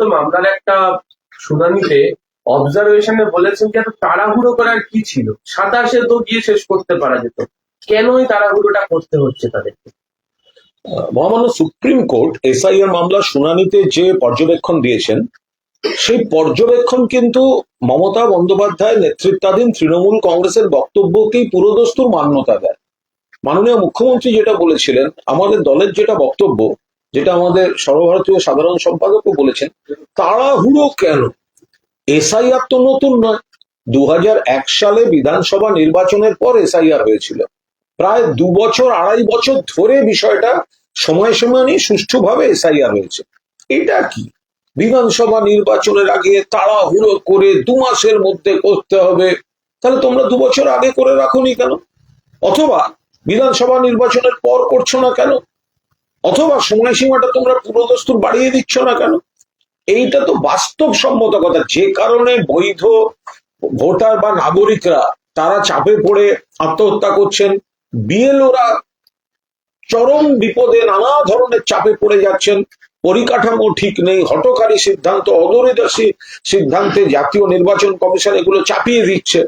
মামলার একটা শুনানিতে অবজারভেশনে বলেছেন যে এত তাড়াহুড়ো করার কি ছিল? সাতাশে তো গিয়ে শেষ করতে পারা যেত। কেন এই তাড়াহুড়োটা করতে হচ্ছে তাদেরকে? মহামান্য সুপ্রিম কোর্ট এসআইআর মামলার শুনানিতে যে পর্যবেক্ষণ দিয়েছেন, সেই পর্যবেক্ষণ কিন্তু মমতা বন্দ্যোপাধ্যায় নেতৃত্বাধীন তৃণমূল কংগ্রেসের বক্তব্যকেই পুরোদস্তুর মান্যতা দেয়। মাননীয় মুখ্যমন্ত্রী যেটা বলেছিলেন, আমাদের দলের যেটা বক্তব্য যেটা আমাদের সর্বভারতীয় সাধারণ সম্পাদকও বলেছেন, তাড়াহুড়ো কেন? এসআইআর তো নতুন নয়। দু সালে বিধানসভা নির্বাচনের পর এসআইআর হয়েছিল। প্রায় দু বছর, আড়াই বছর ধরে বিষয়টা সময় সময় নিয়ে সুষ্ঠুভাবে এসআইআর হয়েছে। এটা কি? বিধানসভা নির্বাচনের আগে তাড়াহুড়ো করে দু মাসের মধ্যে করতে হবে। তাহলে তোমরা দু বছর আগে করে রাখোনি কেন? অথবা বিধানসভা নির্বাচনের পর করছ না কেন? অথবা সময়সীমাটা তোমরা পুরোদস্তুর বাড়িয়ে দিচ্ছ না কেন? এইটা তো বাস্তবসম্মত কথা। যে কারণে বৈধ ভোটার বা নাগরিকরা তারা চাপে পড়ে আত্মহত্যা করছেন, বিএলওরা চরম বিপদে নানা ধরনের চাপে পড়ে যাচ্ছেন, পরিকাঠামো ঠিক নেই, হটকারী সিদ্ধান্ত, অদূরদর্শী সিদ্ধান্তে জাতীয় নির্বাচন কমিশন এগুলো চাপিয়ে দিচ্ছে।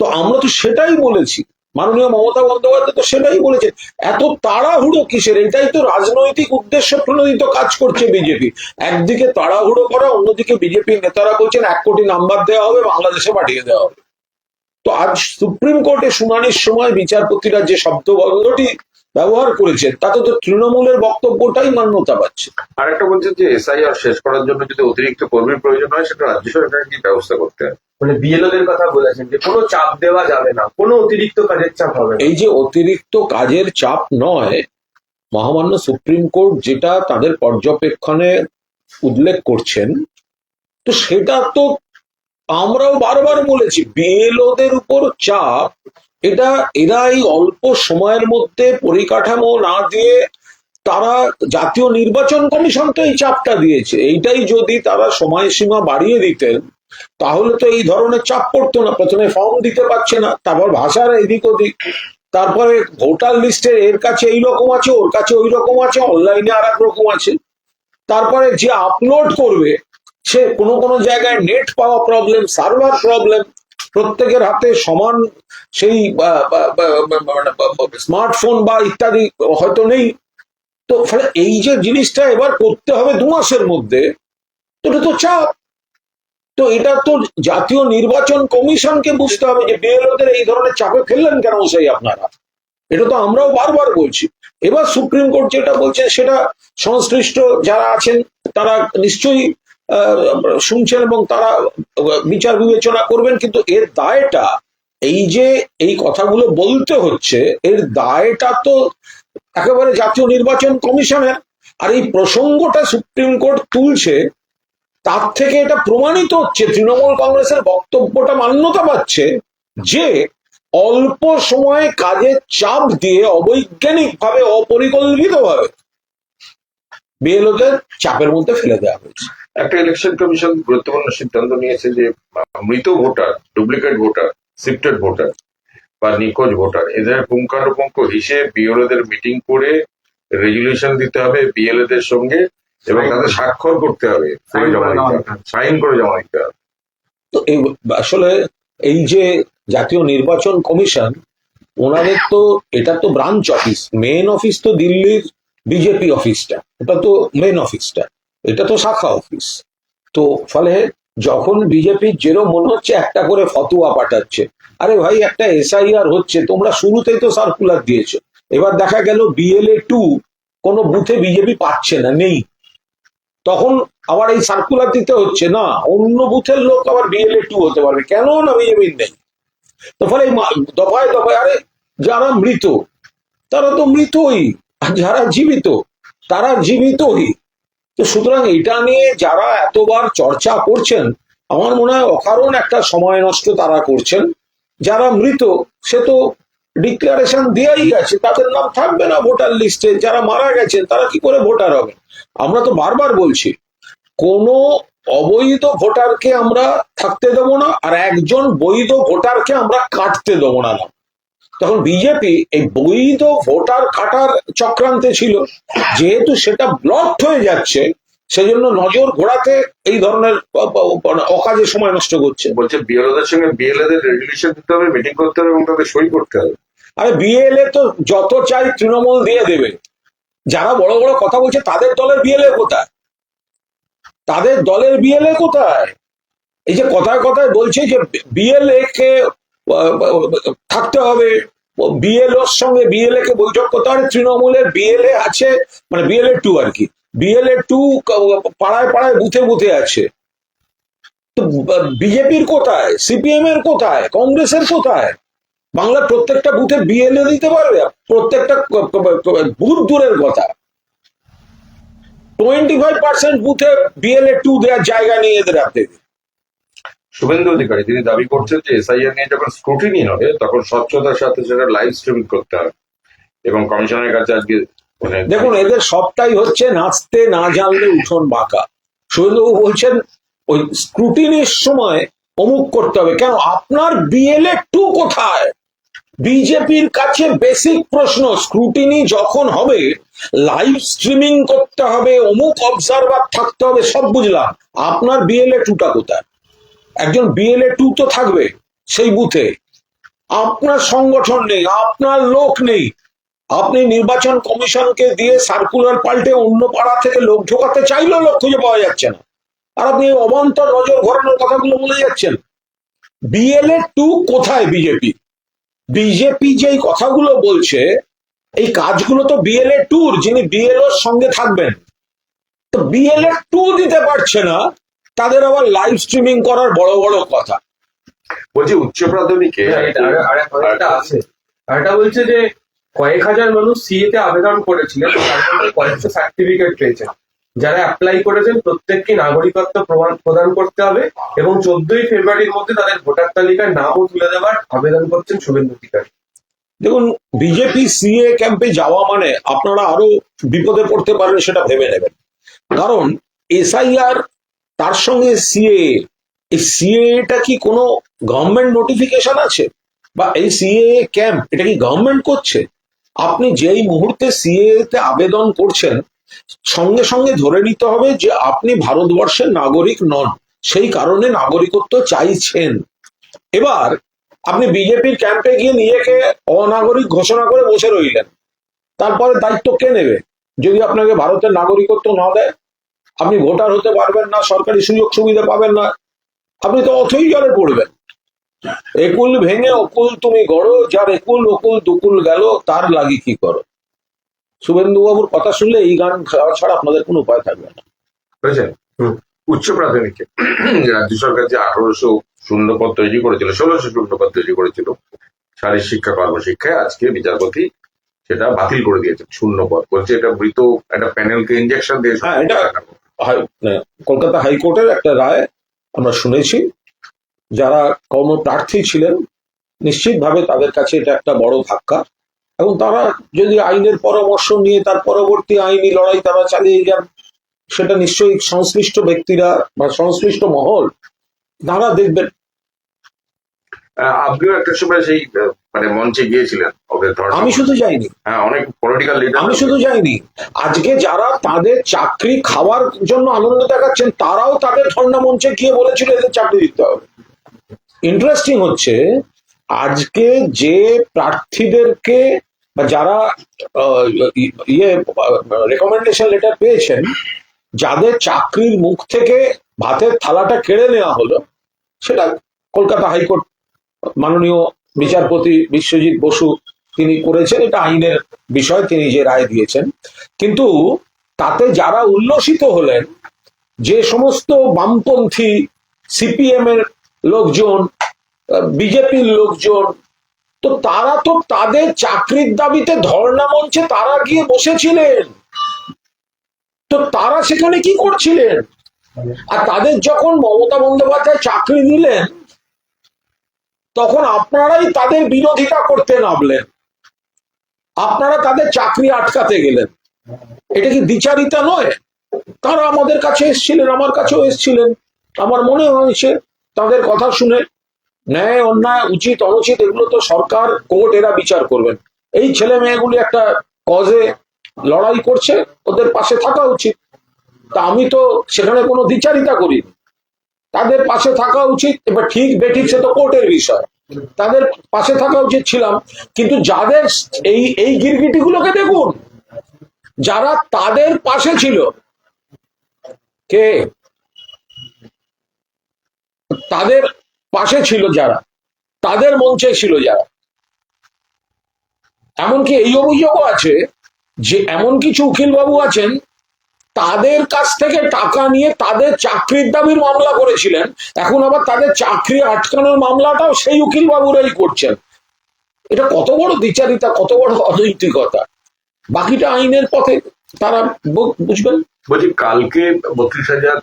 তো আমরা তো সেটাই বলেছি। মাননীয় মমতা বন্দ্যোপাধ্যায় তো সেটাই বলেছে এত তাড়াহুড়ো কিসের? এটাই তো রাজনৈতিক উদ্দেশ্য প্রণোদিত কাজ করছে বিজেপি। একদিকে তাড়াহুড়ো করা, অন্যদিকে বিজেপি নেতারা বলছেন এক কোটি নাম্বার দেওয়া হবে, বাংলাদেশে পাঠিয়ে দেওয়া হবে। তো আজ সুপ্রিম কোর্টে শুনানির সময় বিচারপতিরা যে শব্দবন্ধটি ব্যবহার করেছেন, তাতে তো তৃণমূলের বক্তব্যটাই মান্যতা পাচ্ছে। আর একটা বলছেন যে এসআইআর শেষ করার জন্য যদি অতিরিক্ত কর্মীর প্রয়োজন হয়, সেটা রাজ্য সরকারের কি ব্যবস্থা করতে হবে? মানে বিএলওদের কথা বলেছেন যে কোনো চাপ দেওয়া যাবে না, কোনো অতিরিক্ত কাজের চাপ হবে এই যে অতিরিক্ত কাজের চাপ নয়, মহামান্য সুপ্রিম কোর্ট যেটা তাদের পর্যবেক্ষণে উল্লেখ করছেন, তো সেটা তো আমরাও বারবার বলেছি বিএলওদের উপর চাপ, এটা এরা এই অল্প সময়ের মধ্যে পরিকাঠামো না দিয়ে তারা জাতীয় নির্বাচন কমিশন তো এই চাপটা দিয়েছে। এইটাই যদি তারা সময়সীমা বাড়িয়ে দিতেন তাহলে তো এই ধরনের চাপ পড়তো না, প্রথমে ফর্ম দিতে পারছে না, তারপর ভাষার এদিক ওদিক। তারপরে ভোটার লিস্টে এর কাছে এই রকম আছে, ওর কাছে ওই রকম আছে অনলাইনে আর এক রকম আছে। তারপরে যে আপলোড করবে, সে কোনো কোনো জায়গায় নেট পাওয়া প্রবলেম সার্ভার প্রবলেম প্রত্যেকের হাতে সমান সেই স্মার্টফোন বা ইত্যাদি হয়তো নেই। তো ফলে এই যে জিনিসটা এবার করতে হবে দু মাসের মধ্যে, তো এটা তো চাপ। তো এটা তো জাতীয় নির্বাচন কমিশনকে বুঝতে হবে যে বিএলওদের এই ধরনের চাপে ফেললেন কেন সেই আপনারা? এটা তো আমরাও বারবার বলছি। এবার সুপ্রিম কোর্ট যেটা বলছে সেটা সংশ্লিষ্ট যারা আছেন, তারা নিশ্চয়ই শুনছেন এবং তারা বিচার বিবেচনা করবেন। কিন্তু এর দায়টা, এই যে এই কথাগুলো বলতে হচ্ছে, এর দায়টা তো একেবারে জাতীয় নির্বাচন কমিশনের। আর এই প্রসঙ্গটা সুপ্রিম কোর্ট তুলছে তার থেকে এটা প্রমাণিত হচ্ছে, তৃণমূল কংগ্রেসের বক্তব্যটা মান্যতা পাচ্ছে যে অল্প সময়ে কাজের চাপ দিয়ে অবৈজ্ঞানিক ভাবে অপরিকল্পিত ভাবে বিএলওদের চাপের মধ্যে ফেলে দেওয়া হয়েছে। একটা ইলেকশন কমিশন গুরুত্বপূর্ণ সিদ্ধান্ত নিয়েছে যে, মৃত voter duplicate voter shifted voter বা নিখোঁজ ভোটার, এদের পুঙ্খানুপুঙ্খ হিসেব বিএলওদের মিটিং করে রেজুলেশন দিতে হবে বিএলওদের সঙ্গে। এবং তাদের স্বাক্ষর করতে হবে সাইন করে জমা দিতে হবে। তো এই আসলে এই যে জাতীয় নির্বাচন কমিশন ওনাদের তো এটা তো ব্রাঞ্চ অফিস মেন অফিস তো দিল্লির বিজেপি অফিসটা এটা তো মেন অফিসটা এটা তো শাখা অফিস তো ফলে যখন বিজেপি যেরকম মনে হচ্ছে একটা করে ফতুয়া পাঠাচ্ছে আরে ভাই একটা এসআইআর হচ্ছে তোমরা শুরুতেই তো সার্কুলার দিয়েছ এবার দেখা গেল বিএলএ টু কোনো বুথে বিজেপি পাচ্ছে না নেই। তখন আবার এই সার্কুলার দিতে হচ্ছে। না, অন্য বুথের লোক আবার বিএলএ টু হতে পারবে। কেন না বিজেপির নেই? তো ফলে দফায় দফায়, আরে যারা মৃত, তারা তো মৃতই। আর যারা জীবিত, তারা জীবিতই। তো সুতরাং এটা নিয়ে যারা এতবার চর্চা করছেন, আমার মনে হয় অকারণ একটা সময় নষ্ট তারা করছেন। যারা মৃত, সে তো ডিক্লারেশন দেয়াই গেছে। তাদের নাম থাকবে না ভোটার লিস্টে যারা মারা গেছেন, তারা কি করে ভোটার হবে? আমরা তো বারবার বলছি কোনো অবৈধ ভোটারকে আমরা থাকতে দেবো না আর একজন বৈধ ভোটারকে আমরা কাটতে দেবো না। তখন বিজেপি এই বৈধ ভোটার কাটার চক্রান্তে ছিল যেহেতু সেটা ব্লক হয়ে যাচ্ছে সেজন্য নজর ঘোরাতে এই ধরনের অ- অকাজে সময় নষ্ট করছে। বলছে বিএলওদের সঙ্গে বিএলএ দের রেজলিউশন দিতে হবে মিটিং করতে হবে এবং তাদের সই করতে হবে। আরে বিএলএ তো যত চাই তৃণমূল দিয়ে দেবে। যারা বড় বড় কথা বলছে, তাদের দলের বিএলএ কোথায়? তাদের দলের বিএলএ কোথায়? এই যে কথায় কথায় বলছে যে বিএলএ কে থাকতে হবে। বিএলওর সঙ্গে বিএলএ কে বৈঠক করতে হবে। তৃণমূলের বিএলএ আছে মানে বিএলএ টু আর কি। বিএলএ টু পাড়ায় পাড়ায় বুথে বুথে আছে। তো বিজেপির কোথায়? সিপিএম এর কোথায়? কংগ্রেসের কোথায়? বাংলার প্রত্যেকটা বুথে বিএলএ দিতে পারবে প্রত্যেকটা বুথ দূরের কথা। টোয়েন্টি ফাইভ পার্সেন্ট বুথে বিএলএ টু দেওয়ার জায়গা নিয়ে এদের হাতে। শুভেন্দু অধিকারী তিনি দাবি করছেন যে এসআইআর নিয়ে যখন স্ক্রুটিনি হবে তখন স্বচ্ছতার সাথে সেটা লাইভ স্ট্রিমিং করতে হবে। এবং কমিশনের কাছে আজকে মানে দেখুন এদের সবটাই হচ্ছে নাচতে না জানলে উঠোন বাঁকা। শুভেন্দুবাবু বলছেন ওই স্ক্রুটিনির সময় অমুক করতে হবে। কেন? আপনার বিএলএ টু কোথায়? বিজেপির কাছে বেসিক প্রশ্ন স্ক্রুটিনি যখন হবে লাইভ স্ট্রিমিং করতে হবে, অমুক অবজারভার থাকতে হবে, সব বুঝলাম। আপনার বিএলএ টুটা কোথায়? একজন বিএলএ টু তো থাকবে সেই বুথে আপনার সংগঠন নেই, আপনার লোক নেই। আপনি নির্বাচন কমিশনকে দিয়ে সার্কুলার পাল্টে অন্য পাড়া থেকে লোক ঢোকাতে চাইলেও লোক খুঁজে পাওয়া যাচ্ছে না। আর আপনি অবান্তর নজর ঘোরানোর কথাগুলো বলে যাচ্ছেন। বিএলএ টু কোথায় বিজেপি বিজেপি যেই কথাগুলো বলছে এই কাজগুলো তো বিএলএ টুর যিনি বিএলওর সঙ্গে থাকবেন। তো বিএলএ টু দিতে পারছে না তাদের আবার লাইভ স্ট্রিমিং করার বড় বড় কথা। বলছি উচ্চ প্রাথমিকে আর আর- আর একটা আছে আর একটা বলছে যে কয়েক হাজার মানুষ সিএ তে আবেদন করেছিলেন কয়েকশো সার্টিফিকেট পেয়েছেন। যারা অ্যাপ্লাই করেছেন প্রত্যেককে নাগরিকত্ব প্রদান করতে হবে এবং চোদ্দই ফেব্রুয়ারির মধ্যে তাদের ভোটার তালিকায় নামও তুলে দেওয়ার আবেদন করছেন শুভেন্দু অধিকারী। দেখুন বিজেপি সিএ ক্যাম্পে যাওয়া মানে আপনারা আরও বিপদে পড়তে পারেন সেটা ভেবে নেবেন। কারণ এসআইআর তার সঙ্গে সিএ এই সিএটা কি কোনো গভর্নমেন্ট নোটিফিকেশন আছে? বা এই সিএ ক্যাম্প এটা কি গভর্নমেন্ট করছে? আপনি যেই মুহূর্তে সিএ তে আবেদন করছেন সঙ্গে সঙ্গে ধরে নিতে হবে যে আপনি ভারতবর্ষের নাগরিক নন। সেই কারণে নাগরিকত্ব চাইছেন। এবার আপনি বিজেপির ক্যাম্পে গিয়ে নিজেকে অনাগরিক ঘোষণা করে বসে রইলেন। তারপরে দায়িত্ব কে নেবে? যদি আপনাকে ভারতের নাগরিকত্ব না দেয়, আপনি ভোটার হতে পারবেন না, সরকারি সুযোগ সুবিধা পাবেন না। আপনি তো অথই জলে পড়বেন। একুল ভেঙে অকুল তুমি গড়ো, যার একুল, অকুল দুকুল গেল, তার লাগি কি করো? শুভেন্দু বাবুর কথা শুনলে এই গান গাওয়া ছাড়া আপনাদের কোনো উপায় থাকবে না। বুঝেছেন। উচ্চ প্রাথমিকে রাজ্য সরকার যে আঠারোশো শূন্যপদ তৈরি করেছিল ষোলোশো শূন্যপদ তৈরি করেছিল শারীর শিক্ষা কর্মশিক্ষায় আজকে বিচারপতি সেটা বাতিল করে দিয়েছেন শূন্যপদ। বলছে এটা মৃত একটা প্যানেলকে ইঞ্জেকশন দিয়ে হ্যাঁ, এটা- হাই- কলকাতা হাইকোর্টের একটা রায় আমরা শুনেছি। যারা কর্মপ্রার্থী ছিলেন নিশ্চিতভাবে তাদের কাছে এটা একটা বড় ধাক্কা। এবং তারা যদি আইনের পরামর্শ নিয়ে তার পরবর্তী আইনি লড়াই তারা চালিয়ে যান সেটা নিশ্চয়ই সংশ্লিষ্ট ব্যক্তিরা বা সংশ্লিষ্ট মহল তারা দেখবেন। আপনিও একটা সময় সেই মানে মঞ্চে গিয়েছিলেন আমি শুধু যাইনি। হ্যাঁ অনেক পলিটিক্যাল লিডার আমি শুধু যাইনি। আজকে যারা তাদের চাকরি খাওয়ার জন্য আনন্দ দেখাচ্ছেন তারাও তাদের ধর্ণা মঞ্চে গিয়ে বলেছিল এদের চাকরি দিতে হবে। ইন্টারেস্টিং হচ্ছে আজকে যে প্রার্থীদেরকে বা যারা ইয়ে রেকমেন্ডেশন লেটার পেয়েছেন, যাদের চাকরির মুখ থেকে ভাতের থালাটা কেড়ে নেওয়া হলো, সেটা কলকাতা হাইকোর্ট মাননীয় বিচারপতি বিশ্বজিৎ বসু তিনি করেছেন, এটা আইনের বিষয়, তিনি যে রায় দিয়েছেন। কিন্তু তাতে যারা উল্লসিত হলেন, যে সমস্ত বামপন্থী সিপিএম এর লোকজন বিজেপির লোকজন, তো তারা তো তাদের চাকরির দাবিতে ধর্ণা মঞ্চে তারা গিয়ে বসেছিলেন। তো তারা সেখানে কি করছিলেন? আর তাদের যখন মমতা বন্দ্যোপাধ্যায় চাকরি দিলেন তখন আপনারাই তাদের বিরোধিতা করতে নামলেন। আপনারা তাদের চাকরি আটকাতে গেলেন। এটা কি দ্বিচারিতা নয়? তারা আমাদের কাছে এসেছিলেন, আমার কাছেও এসেছিলেন। আমার মনে হয়েছে, তাদের কথা শুনে ন্যায়, অন্যায়, উচিত, অনুচিত, এগুলো তো সরকার, কোর্ট এরা বিচার করবেন। এই ছেলে মেয়েগুলি একটা কজে লড়াই করছে, ওদের পাশে থাকা উচিত। তা আমি তো সেখানে কোনো দ্বিচারিতা করিনি তাদের পাশে থাকা উচিত, এবার ঠিক, বেঠিক সে তো কোর্টের বিষয়। তাদের পাশে থাকা উচিত ছিলাম, কিন্তু যাদের এই এই গিরগিটি গুলোকে দেখুন, যারা তাদের পাশে ছিল, কে? তাদের পাশে ছিল যারা, তাদের মঞ্চে ছিল যারা। এমনকি এই অভিযোগও আছে যে এমন কিছু উকিল বাবু আছেন, তাদের কাছ থেকে টাকা নিয়ে তাদের চাকরির দাবির মামলা করেছিলেন, এখন আবার তাদের চাকরি আটকানোর মামলাটাও সেই উকিল বাবুরাই করছেন। এটা কত বড় দ্বিচারিতা, কত বড় অনৈতিকতা। বাকিটা আইনের পথে তারা বুঝবেন? বলছি, কালকে বত্রিশ হাজার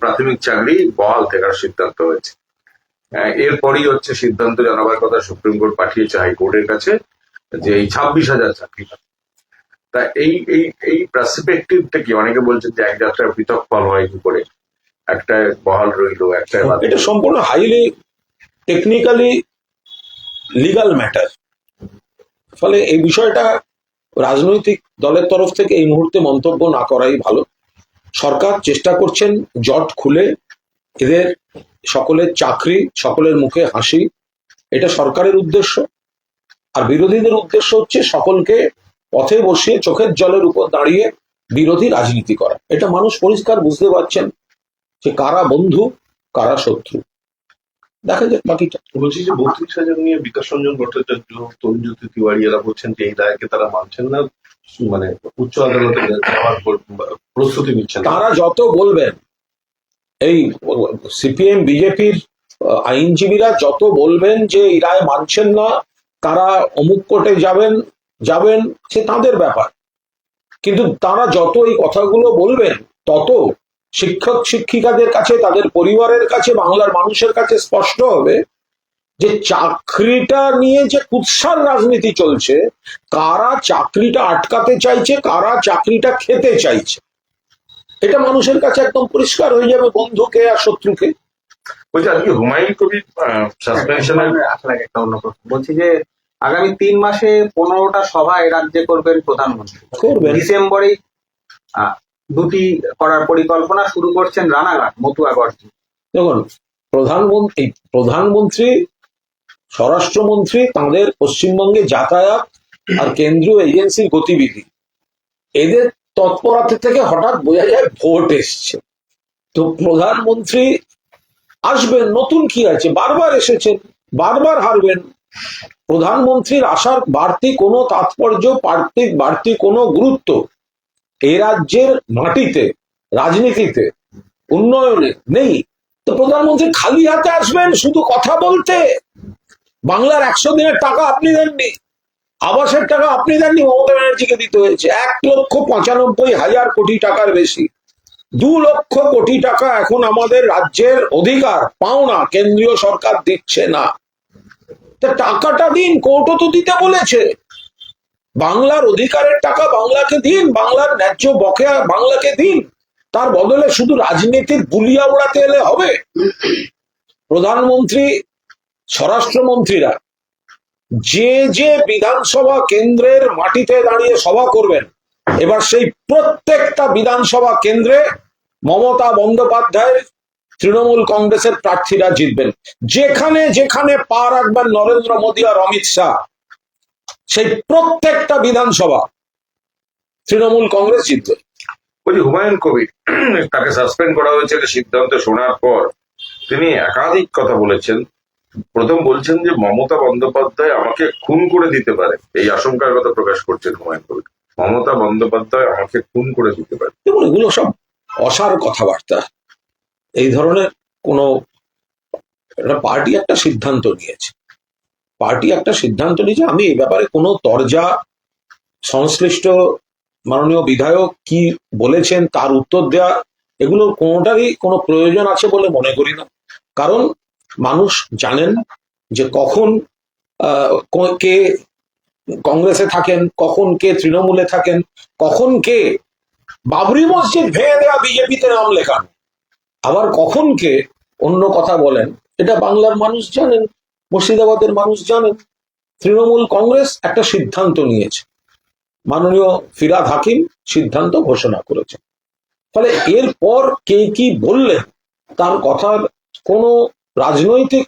প্রাথমিক চাকরি বহাল থাকার সিদ্ধান্ত হয়েছে। এরপরই হচ্ছে সিদ্ধান্ত জানাবার কথা সুপ্রিম কোর্ট পাঠিয়েছে হাইকোর্টের কাছে যে এই ছাব্বিশ হাজার চাকরি তা এই এই এই পার্সপেক্টিভটা কি? অনেকে বলছেন যে এক যাত্রার পৃথক ফল হয় কি করে? একটা বহাল রইল একটা এটা সম্পূর্ণ হাইলি টেকনিক্যালি লিগাল ম্যাটার ফলে এই বিষয়টা রাজনৈতিক দলের তরফ থেকে এই মুহূর্তে মন্তব্য না করাই ভালো। সরকার চেষ্টা করছেন জট খুলে এদের সকলের চাকরি সকলের মুখে হাসি এটা সরকারের উদ্দেশ্য। আর বিরোধীদের উদ্দেশ্য হচ্ছে সকলকে পথে বসিয়ে চোখের জলের উপর দাঁড়িয়ে বিরোধী রাজনীতি করা। এটা মানুষ পরিষ্কার বুঝতে পারছেন যে কারা বন্ধু কারা শত্রু। দেখা যাক বাকিটা। বলছি যে বত্রিশ হাজার নিয়ে বিকাশ রঞ্জন ভট্টাচার্য তরুণজ্যোতি তিওয়ারি এরা বলছেন যে এই রায়কে তারা মানছেন না। মানে উচ্চ আদালতে যাওয়ার প্রস্তুতি নিচ্ছেন। তারা যত বলবেন এই সিপিএম বিজেপির আইনজীবীরা যত বলবেন যে এই রায় মানছেন না, তারা অমুক কোর্টে যাবেন যাবেন, সে তাদের ব্যাপার। কিন্তু তারা যত এই কথাগুলো বলবেন, তত শিক্ষক শিক্ষিকাদের কাছে, তাদের পরিবারের কাছে, বাংলার মানুষের কাছে স্পষ্ট হবে যে চাকরিটা নিয়ে যে কুৎসার রাজনীতি চলছে, কারা চাকরিটা আটকাতে চাইছে, কারা চাকরিটা খেতে চাইছে। এটা মানুষের কাছে একদম পরিষ্কার হয়ে যাবে বন্ধুকে আর শত্রুকে। বলছি আজকে হুমায়ুন কবির সাসপেনশনের আসলে একটা অন্য প্রশ্ন বলছি যে আগামী তিন মাসে পনেরোটা সভা এ রাজ্যে করবেন প্রধানমন্ত্রী। করবেন। ডিসেম্বরেই আহ, দুটি করার পরিকল্পনা শুরু করছেন রানাঘাট মতুয়াগড় দেখুন প্রধানমন্ত্রী প্রধানমন্ত্রী স্বরাষ্ট্রমন্ত্রী তাদের পশ্চিমবঙ্গে যাতায়াত আর কেন্দ্রীয় এজেন্সির গতিবিধি। এদের তৎপরতা থেকে হঠাৎ বোঝা যায় ভোট এসছে। তো প্রধানমন্ত্রী আসবেন, নতুন কি আছে? বারবার এসেছেন, বারবার হারবেন। প্রধানমন্ত্রীর আসার বাড়তি কোনো তাৎপর্য, বাড়তি বাড়তি কোনো গুরুত্ব এ রাজ্যের মাটিতে, রাজনীতিতে, উন্নয়নে নেই। তো প্রধানমন্ত্রী খালি হাতে আসবেন শুধু কথা বলতে? বাংলার একশো দিনের টাকা আপনি দেননি। আবাসের টাকা আপনি দেননি, মমতা ব্যানার্জিকে দিতে হয়েছে। এক লক্ষ পঁচানব্বই হাজার কোটি টাকার বেশি। দু লক্ষ কোটি টাকা এখন আমাদের রাজ্যের অধিকার, পাওনা কেন্দ্রীয় সরকার দিচ্ছে না। তা টাকাটা দিন, কোর্টও তো দিতে বলেছে। বাংলার অধিকারের টাকা বাংলাকে দিন, বাংলার ন্যায্য বকেয়া বাংলাকে দিন। তার বদলে শুধু রাজনীতির বুলিয়া উড়াতে এলে হবে? প্রধানমন্ত্রী, স্বরাষ্ট্রমন্ত্রীরা যে যে বিধানসভা কেন্দ্রের মাটিতে দাঁড়িয়ে সভা করবেন, এবার সেই প্রত্যেকটা বিধানসভা কেন্দ্রে মমতা বন্দ্যোপাধ্যায়ের তৃণমূল কংগ্রেসের প্রার্থীরা জিতবেন। যেখানে যেখানে পা রাখবেন নরেন্দ্র মোদী আর অমিত শাহ, সেই প্রত্যেকটা বিধানসভা তৃণমূল কংগ্রেস জিতবে। বলছি হুমায়ুন কবির, তাকে সাসপেন্ড করা হয়েছে সিদ্ধান্ত শোনার পর তিনি একাধিক কথা বলেছেন। প্রথম বলছেন যে মমতা বন্দ্যোপাধ্যায় আমাকে খুন করে দিতে পারে। এই আশঙ্কার কথা প্রকাশ করছেন হুমায়ুন কবির। মমতা বন্দ্যোপাধ্যায় আমাকে খুন করে দিতে পারে। এগুলো সব অসার কথাবার্তা। এই ধরনের কোনো পার্টি একটা সিদ্ধান্ত নিয়েছে। পার্টি একটা সিদ্ধান্ত নিয়েছে, আমি এই ব্যাপারে কোনো তরজা সংশ্লিষ্ট মাননীয় বিধায়ক কি বলেছেন, তার উত্তর দেওয়া এগুলো কোনোটারই কোনো প্রয়োজন আছে বলে মনে করি না। কারণ মানুষ জানেন যে কখন কে কংগ্রেসে থাকেন, কখন কে তৃণমূলে থাকেন, কখন কে বাবরি মসজিদ ভেঙে দেওয়া বিজেপিতে নাম লেখান। আবার কখন কে অন্য কথা বলেন। এটা বাংলার মানুষ জানেন, মুর্শিদাবাদের মানুষ জানেন। তৃণমূল কংগ্রেস একটা সিদ্ধান্ত নিয়েছে। মাননীয় ফিরাদ হাকিম সিদ্ধান্ত ঘোষণা করেছেন। ফলে এরপর কে কি বললেন, তার কথার কোনো রাজনৈতিক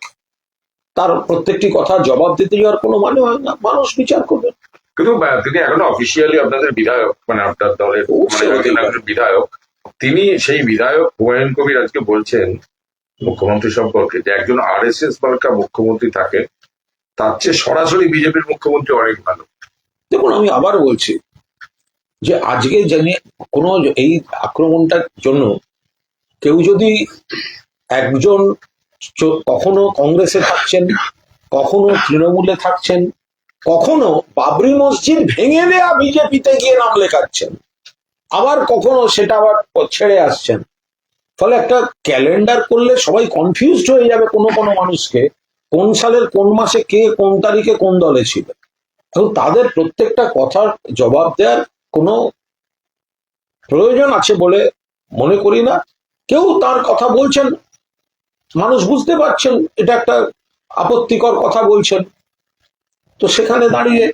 তার প্রত্যেকটি কথা জবাব দিতে যাওয়ার কোনো মানে হয় না। মানুষ বিচার করবে। কিন্তু তিনি এখনও অফিসিয়ালি আপনাদের বিধায়ক মানে আপনার দলের মানে বিধায়ক। তিনি সেই বিধায়ক হুমায়ুন কবির আজকে বলছেন মুখ্যমন্ত্রী সম্পর্কে যে একজন আর এস এস মার্কা মুখ্যমন্ত্রী থাকে তার চেয়ে সরাসরি বিজেপির মুখ্যমন্ত্রী অনেক ভালো। দেখুন আমি আবার বলছি যে আজকে জানি কোনো এই আক্রমণটার জন্য কেউ যদি একজন কখনো কংগ্রেসে থাকছেন, কখনো তৃণমূলে থাকছেন, কখনো বাবরি মসজিদ ভেঙে দেয়া বিজেপিতে গিয়ে নাম লেখাচ্ছেন। আবার কখনো সেটা আবার ছেড়ে আসছেন। ফলে একটা ক্যালেন্ডার করলে সবাই কনফিউজড হয়ে যাবে কোনো কোনো মানুষকে, কোন সালের কোন মাসে কে কোন তারিখে কোন দলে ছিল। এবং তাদের প্রত্যেকটা কথার জবাব দেওয়ার কোনো প্রয়োজন আছে বলে মনে করি না। কেউ তার কথা বলছেন মানুষ বুঝতে পারছেন এটা একটা আপত্তিকর কথা বলছেন। তো সেখানে দাঁড়িয়ে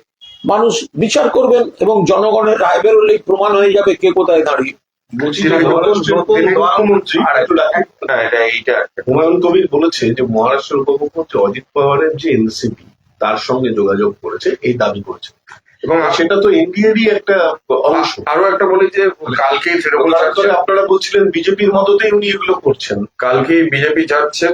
মানুষ বিচার করবেন এবং জনগণের রায় বেরোলেই প্রমাণ হয়ে যাবে কে কোথায় দাঁড়িয়ে। হুমায়ুন কবির বলেছে যে মহারাষ্ট্রের উপমুখ্যমন্ত্রী অজিত পাওয়ারের যে এনসিপি তার সঙ্গে যোগাযোগ করেছে এই দাবি করেছে। এবং সেটা তো এনডিএরই একটা অংশ। আরও একটা বলি যে কালকে তৃণমূল আপনারা বলছিলেন বিজেপির মততেই উনি এগুলো করছেন। কালকেই বিজেপি ছাড়ছেন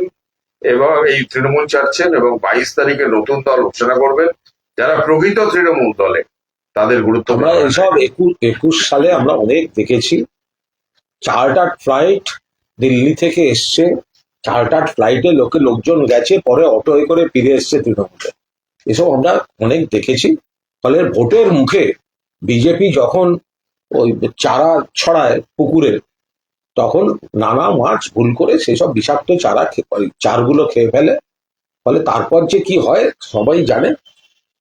এবং এই তৃণমূল ছাড়ছেন এবং বাইশ তারিখে নতুন দল ঘোষণা করবেন। যারা প্রকৃত তৃণমূল দলে তাদের গুরুত্ব আমরা এসব একুশ একুশ সালে আমরা অনেক দেখেছি। চার্টার্ড ফ্লাইট দিল্লি থেকে এসছে। চার্টার্ড ফ্লাইটে লোকে লোকজন গেছে পরে অটোয় করে ফিরে এসছে তৃণমূলে। এসব আমরা অনেক দেখেছি। ফলে ভোটের মুখে বিজেপি যখন ওই চারা ছড়ায় পুকুরে, তখন নানা মাছ ভুল করে সেসব বিষাক্ত চারা চারগুলো খেয়ে ফেলে। ফলে তারপর যে কি হয় সবাই জানে।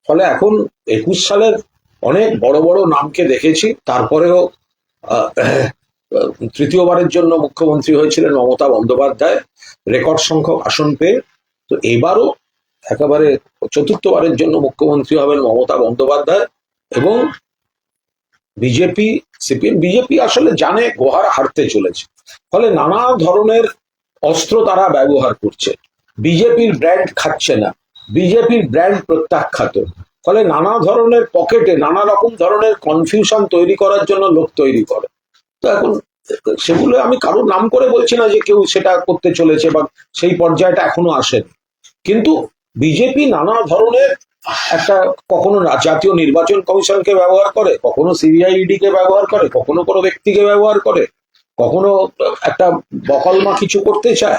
ফলে এখন একুশ সালের অনেক বড় বড় নামকে দেখেছি। তারপরেও তৃতীয়বারের জন্য মুখ্যমন্ত্রী হয়েছিলেন মমতা বন্দ্যোপাধ্যায়। রেকর্ড সংখ্যক আসন পেয়ে। তো এবারও একেবারে চতুর্থবারের জন্য মুখ্যমন্ত্রী হবেন মমতা বন্দ্যোপাধ্যায় এবং বিজেপি, সিপিএম, বিজেপি আসলে জানে গোহার হারতে চলেছে। ফলে নানা ধরনের অস্ত্র তারা ব্যবহার করছে। বিজেপির ব্র্যান্ড খাচ্ছে না। বিজেপির ব্র্যান্ড প্রত্যাখ্যাত। ফলে নানা ধরনের পকেটে, নানা রকম ধরনের কনফিউশন তৈরি করার জন্য লোক তৈরি করে। তো এখন সেগুলো আমি কারোর নাম করে বলছি না যে কেউ সেটা করতে চলেছে বা সেই পর্যায়টা এখনও আসেনি। কিন্তু বিজেপি নানা ধরনের একটা কখনো জাতীয় নির্বাচন কমিশনকে ব্যবহার করে কখনো সিবিআইডি কে ব্যবহার করে কখনো কোনো ব্যক্তিকে ব্যবহার করে কখনো একটা বকলমা কিছু করতে চায়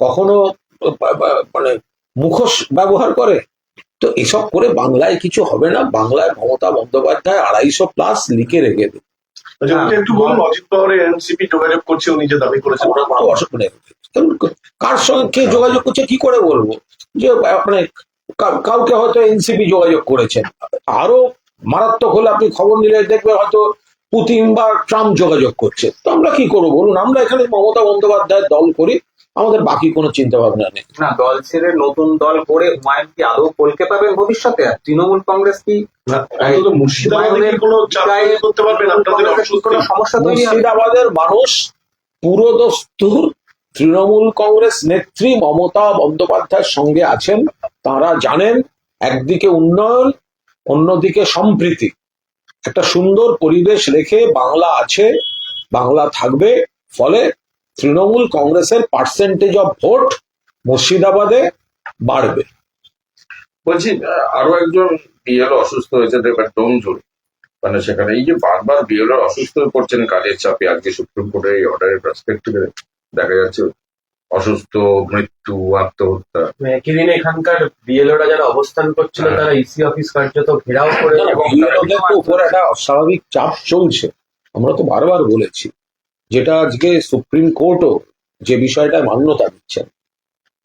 কখনো মানে মুখোশ ব্যবহার করে। তো এসব করে বাংলায় কিছু হবে না। বাংলায় মমতা বন্দ্যোপাধ্যায় আড়াইশো প্লাস লিখে রেখে দেবে আচ্ছা একটু বলুন অজিত পাওয়ারের এনসিপি যোগাযোগ করছে উনি যে দাবি করেছেন কারণ কার সঙ্গে কে যোগাযোগ করছে কি করে বলব? যে মানে কাউকে হয়তো এনসিপি যোগাযোগ করেছেন আরও মারাত্মক হলে আপনি খবর নিলে দেখবেন হয়তো পুতিন বা ট্রাম্প যোগাযোগ করছে। তো আমরা কি করব বলুন? আমরা এখানে মমতা বন্দ্যোপাধ্যায়ের দল করি আমাদের বাকি কোনো চিন্তা ভাবনা নেই। না দল ছেড়ে নতুন দল করে হুমায়ুন কি আদৌ কলকে পাবেন ভবিষ্যতে? আর তৃণমূল কংগ্রেস কি? মুর্শিদাবাদের মানুষ পুরোদস্তুর তৃণমূল কংগ্রেস নেত্রী মমতা বন্দ্যোপাধ্যায়ের সঙ্গে আছেন, তারা জানেন একদিকে উন্নয়ন, অন্যদিকে সম্প্রীতি। একটা সুন্দর পরিবেশ রেখে বাংলা আছে, বাংলা থাকবে, ফলে তৃণমূল কংগ্রেসের পার্সেন্টেজ অফ ভোট মুর্শিদাবাদে বাড়বে। বলছি, আরও একজন বিএলও অসুস্থ হয়েছে এবার ডোমজুর মানে সেখানে এই যে বারবার বিএলও অসুস্থ হয়ে পড়ছেন, কাজের চাপে আজকে সুপ্রিম কোর্টের এই অর্ডারের পার্সপেক্টিভে দেখা যাচ্ছে অসুস্থ মৃত্যু আত্মহত্যা। একই দিন এখানকার বিএলওরা যারা অবস্থান করছিল হ্যাঁ। তারা ইসি অফিস কার্যত ঘেরাও করে উপর একটা অস্বাভাবিক চাপ চলছে। আমরা তো বারবার বলেছি যেটা আজকে সুপ্রিম কোর্টও যে বিষয়টা মান্যতা দিচ্ছেন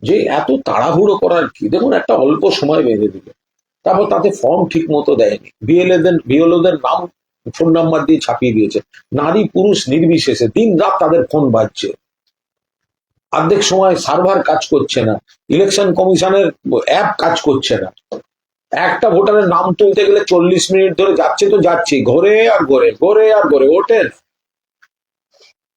যে এত তাড়াহুড়ো করার কি? দেখুন একটা অল্প সময় বেঁধে দিবে তারপর তাতে ফর্ম ঠিক মতো দেয়নি। বিএলএদের বিএলওদের নাম ফোন নাম্বার দিয়ে ছাপিয়ে দিয়েছে। নারী পুরুষ নির্বিশেষে দিন রাত তাদের ফোন বাজছে। অর্ধেক সময় সার্ভার কাজ করছে না ইলেকশন কমিশনের অ্যাপ কাজ করছে না একটা ভোটারের নাম তুলতে গেলে চল্লিশ মিনিট ধরে যাচ্ছে তো যাচ্ছে ঘোরে আর ঘোরে ঘোরে আর ঘোরে, ওঠে না।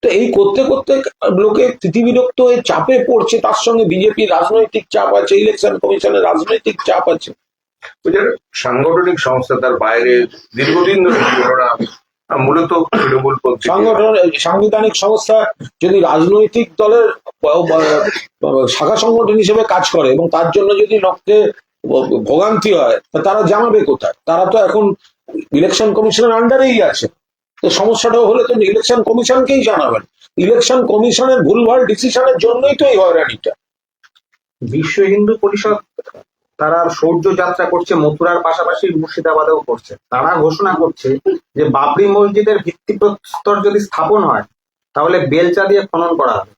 তো এই করতে করতে লোকে তিতিবিরক্ত হয়ে চাপে পড়ছে, তার সঙ্গে বিজেপি রাজনৈতিক চাপ আছে ইলেকশন কমিশনের রাজনৈতিক চাপ আছে সাংগঠনিক সংস্থা তার বাইরে দীর্ঘদিন ধরে মূলত তৃণমূল সংগঠন সাংবিধানিক সংস্থা যদি রাজনৈতিক দলের শাখা সংগঠন হিসেবে কাজ করে এবং তার জন্য যদি লোককে ভোগান্তি হয় তা তারা জানাবে কোথায়? তারা তো এখন ইলেকশন কমিশনের আন্ডারেই আছে। তো সমস্যাটা হলে তো ইলেকশন কমিশনকেই জানাবেন। ইলেকশন কমিশনের ভুলভাল ডিসিশনের জন্যই তো এই হয়রানিটা। বিশ্ব হিন্দু পরিষদ তারা সৌর্য যাত্রা করছে, মথুরার পাশাপাশি মুর্শিদাবাদেও করছে। তারা ঘোষণা করছে যে বাবরি মসজিদের ভিত্তিপ্রস্তর যদি স্থাপন হয়, তাহলে বেলচা দিয়ে খনন করা হবে।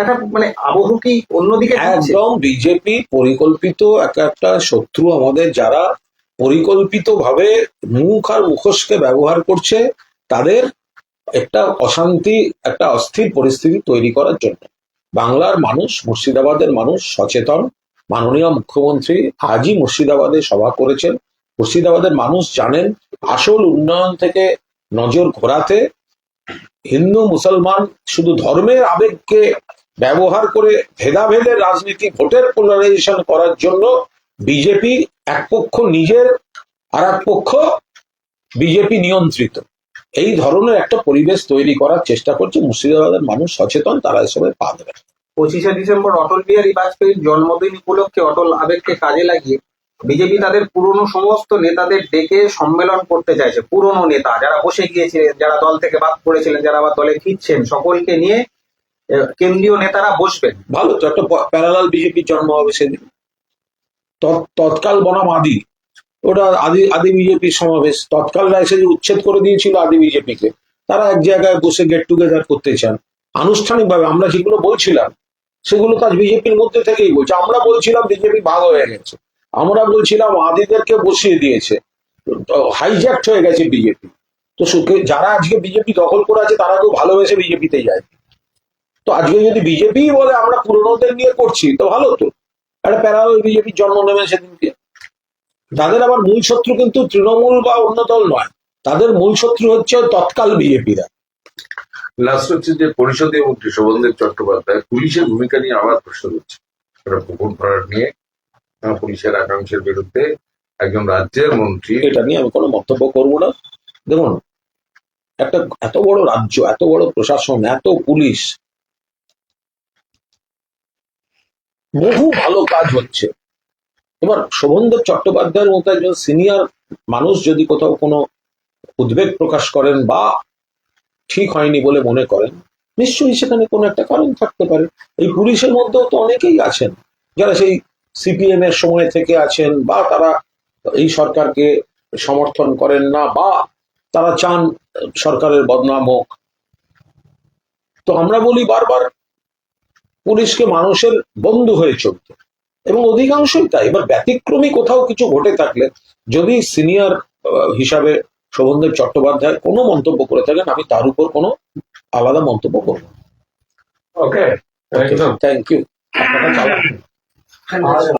একটা মানে আবহ কি অন্যদিকে? একদম বিজেপি পরিকল্পিত একটা একটা শত্রু আমাদের যারা পরিকল্পিত ভাবে মুখ আর মুখোশকে ব্যবহার করছে, তাদের একটা অশান্তি, একটা অস্থির পরিস্থিতি তৈরি করার জন্য। বাংলার মানুষ, মুর্শিদাবাদের মানুষ সচেতন। মাননীয় মুখ্যমন্ত্রী আজই মুর্শিদাবাদে সভা করেছেন। মুর্শিদাবাদের মানুষ জানেন, আসল উন্নয়ন থেকে নজর ঘোরাতে হিন্দু, মুসলমান শুধু ধর্মের আবেগকে ব্যবহার করে ভেদাভেদের রাজনীতি, ভোটের পোলারাইজেশন করার জন্য বিজেপি এক পক্ষ নিজের আর এক পক্ষ বিজেপি নিয়ন্ত্রিত। এই ধরনের একটা পরিবেশ তৈরি করার চেষ্টা করছে। মুর্শিদাবাদের মানুষ সচেতন, তারা এসবে পা দেবে পঁচিশে ডিসেম্বর অটল বিহারী বাজপেয়ীর জন্মদিন উপলক্ষে অটল আবেগকে কাজে লাগিয়ে বিজেপি তাদের পুরনো সমস্ত নেতাদের ডেকে সম্মেলন করতে চাইছে। পুরনো নেতা, যারা বসে গিয়েছিলেন, যারা দল থেকে বাদ পড়েছিলেন, যারা আবার দলে ফিরছেন, সকলকে নিয়ে কেন্দ্রীয় নেতারা বসবেন। ভালো, তো একটা প্যারালাল বিজেপির জন্ম হবে সেদিন। তৎ- তৎকাল বনাম আদি। ওটা আদি আদি বিজেপির সমাবেশ। তৎকালরা এসে যে উচ্ছেদ করে দিয়েছিল আদি বিজেপিকে। তারা এক জায়গায় বসে গেট টুগেদার করতে চান। আনুষ্ঠানিকভাবে আমরা যেগুলো বলছিলাম সেগুলো তো কাজ বিজেপির মধ্যে থেকেই বলছে। আমরা বলছিলাম বিজেপি ভাগ হয়ে গেছে। আমরা বলছিলাম আদিদেরকে বসিয়ে দিয়েছে। হাইজ্যাক্ট হয়ে গেছে বিজেপি। তো যারা আজকে বিজেপি দখল করে আছে, তারা কেউ ভালোবেসে বিজেপিতে যায়। তো আজকে যদি বিজেপি বলে, আমরা পুরনোদের নিয়ে করছি, তো ভালো তো। একটা প্যারাল বিজেপির জন্ম নেবে সেদিনকে। তাদের আবার মূল শত্রু কিন্তু তৃণমূল বা অন্য দল নয়। তাদের মূল শত্রু হচ্ছে তৎকাল বিজেপিরা। লাস্ট হচ্ছে যে পরিষদীয় মন্ত্রী শোভনদেব চট্টোপাধ্যায় পুলিশের ভূমিকা নিয়ে আবার প্রশ্ন করছে। একটা পুকুর ভরাট নিয়ে পুলিশের একাংশের বিরুদ্ধে একজন রাজ্যের মন্ত্রী এটা নিয়ে আমি কোনো মন্তব্য করব না। দেখুন, একটা এত বড় রাজ্য, এত বড় প্রশাসন, এত পুলিশ, বহু ভালো কাজ হচ্ছে। এবার শোভনদেব চট্টোপাধ্যায়ের মতো একজন সিনিয়র মানুষ যদি কোথাও কোনো উদ্বেগ প্রকাশ করেন বা ঠিক হয়নি বলে মনে করেন। নিশ্চয়ই সেখানে কোনো একটা কারণ থাকতে পারে। এই পুলিশের মধ্যেও তো অনেকেই আছেন। যারা সেই সিপিএম এর সময় থেকে আছেন বা তারা এই সরকারকে সমর্থন করেন না বা তারা চান সরকারের বদনাম হোক। তো আমরা বলি বারবার, পুলিশকে মানুষের বন্ধু হয়ে চলতে। এবং অধিকাংশই তাই। এবার ব্যতিক্রমী কোথাও কিছু ঘটে থাকলে যদি সিনিয়র হিসাবে শোভনদেব চট্টোপাধ্যায় কোনো মন্তব্য করে থাকেন আমি তার উপর কোনো আলাদা মন্তব্য করব ওকে থ্যাংক ইউ আপনারা